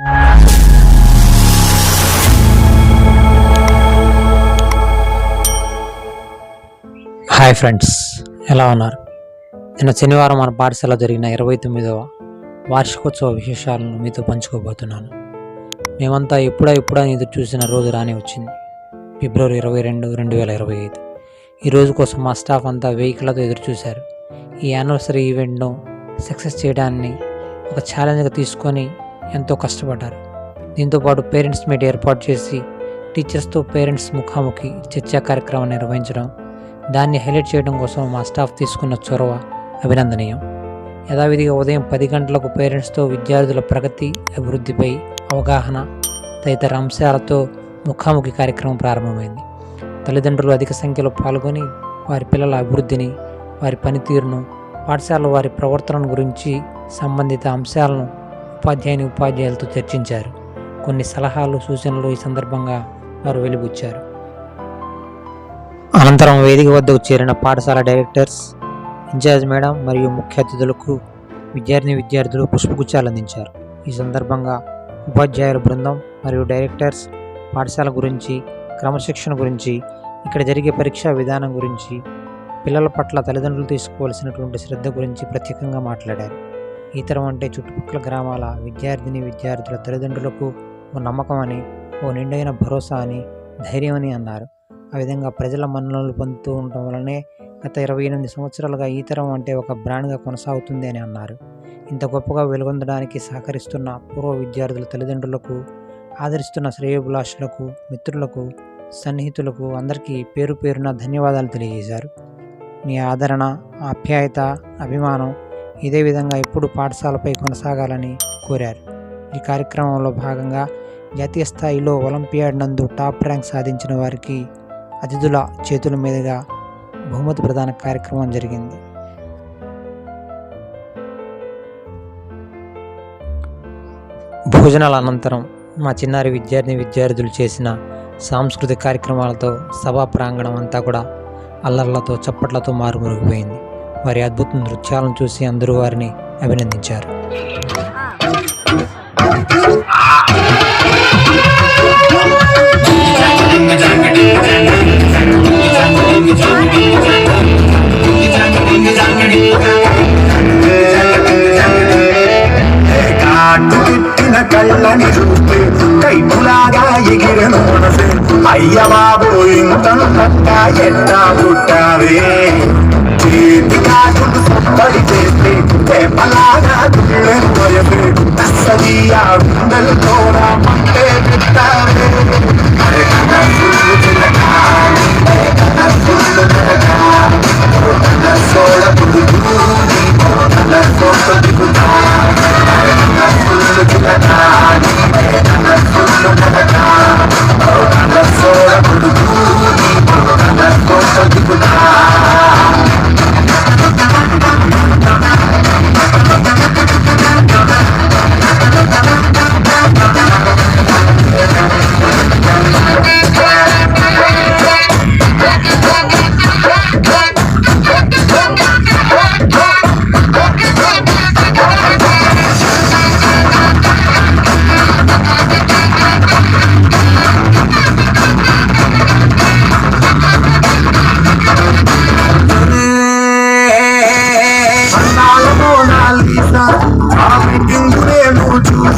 Hi friends ఎలా ఉన్నారు? నిన్న శనివారం మన పాఠశాల జరిగిన ఇరవై తొమ్మిదవ వార్షికోత్సవ విశేషాలను మీతో పంచుకోబోతున్నాను. మేమంతా ఎప్పుడా ఎప్పుడా ఎదురు చూసిన రోజు రాని వచ్చింది. ఫిబ్రవరి ఇరవై రెండు రెండు వేల ఇరవై ఐదు. ఈ రోజు కోసం మా స్టాఫ్ అంతా వెహికల్తో ఎదురు చూశారు. ఈ యానివర్సరీ ఈవెంట్ను సక్సెస్ చేయడాన్ని ఒక ఛాలెంజ్గా తీసుకొని ఎంతో కష్టపడ్డారు. దీంతోపాటు పేరెంట్స్ మీట్ ఏర్పాటు చేసి టీచర్స్తో పేరెంట్స్ ముఖాముఖి చర్చా కార్యక్రమం నిర్వహించడం దాన్ని హైలైట్ చేయడం కోసం మా స్టాఫ్ తీసుకున్న చొరవ అభినందనీయం. యథావిధిగా ఉదయం పది గంటలకు పేరెంట్స్తో విద్యార్థుల ప్రగతి అభివృద్ధిపై అవగాహన తదితర అంశాలతో ముఖాముఖి కార్యక్రమం ప్రారంభమైంది. తల్లిదండ్రులు అధిక సంఖ్యలో పాల్గొని వారి పిల్లల అభివృద్ధిని వారి పనితీరును పాఠశాల వారి ప్రవర్తన గురించి సంబంధిత అంశాలను ఉపాధ్యాయుని ఉపాధ్యాయులతో చర్చించారు. కొన్ని సలహాలు సూచనలు ఈ సందర్భంగా వారు వెలిబుచ్చారు. అనంతరం వేదిక వద్దకు చేరిన పాఠశాల డైరెక్టర్స్ ఇన్ఛార్జ్ మేడం మరియు ముఖ్య అతిథులకు విద్యార్థిని విద్యార్థులు పుష్పగుచ్చాలు అందించారు. ఈ సందర్భంగా ఉపాధ్యాయుల బృందం మరియు డైరెక్టర్స్ పాఠశాల గురించి క్రమశిక్షణ గురించి ఇక్కడ జరిగే పరీక్షా విధానం గురించి పిల్లల పట్ల తల్లిదండ్రులు తీసుకోవాల్సినటువంటి శ్రద్ధ గురించి ప్రత్యేకంగా మాట్లాడారు. ఈతరం అంటే చుట్టుపక్కల గ్రామాల విద్యార్థిని విద్యార్థుల తల్లిదండ్రులకు ఓ నమ్మకం అని ఓ నిండైన భరోసా అని ధైర్యం అని అన్నారు. ఆ విధంగా ప్రజల మన్ననలు పొందుతూ ఉండటం వల్లనే గత ఇరవై ఎనిమిది సంవత్సరాలుగా ఈతరం అంటే ఒక బ్రాండ్గా కొనసాగుతుంది అని అన్నారు. ఇంత గొప్పగా వెలుగొందడానికి సహకరిస్తున్న పూర్వ విద్యార్థుల తల్లిదండ్రులకు ఆదరిస్తున్న శ్రేయోభిలాషులకు మిత్రులకు సన్నిహితులకు అందరికీ పేరు పేరున ధన్యవాదాలు తెలియజేశారు. మీ ఆదరణ ఆప్యాయత అభిమానం ఇదే విధంగా ఎప్పుడు పాఠశాలపై కొనసాగాలని కోరారు. ఈ కార్యక్రమంలో భాగంగా జాతీయ స్థాయిలో ఒలింపియాడ్ నందు టాప్ ర్యాంక్ సాధించిన వారికి అతిథుల చేతుల మీదుగా బహుమతి ప్రదాన కార్యక్రమం జరిగింది. భోజనాల అనంతరం మా చిన్నారి విద్యార్థిని విద్యార్థులు చేసిన సాంస్కృతిక కార్యక్రమాలతో సభా ప్రాంగణం అంతా కూడా అల్లర్లతో చప్పట్లతో మారుమరుగుపోయింది వారి అద్భుత నృత్యాలను చూసి అందరూ వారిని అభినందించారు. తిట్టిన కళ్ళని చూస్తే కైపులాగా ఎగిరిన మనసే. అయ్య బాబు ఇంత ఎట్టా పుట్టావే? చేతి కాకుండా సప్పడి చేస్తే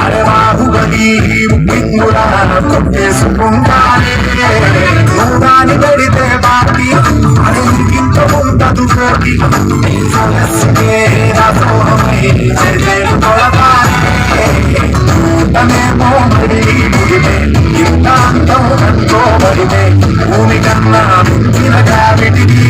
అరే బాహుబలి కొట్టేసుకుంటానే దాని పెడితే బాటి అది ఇంత ఉండదు సమస్యే నా చెల్లెలు కొడతానే భూమి కన్నా మించిన గ్రావిటీ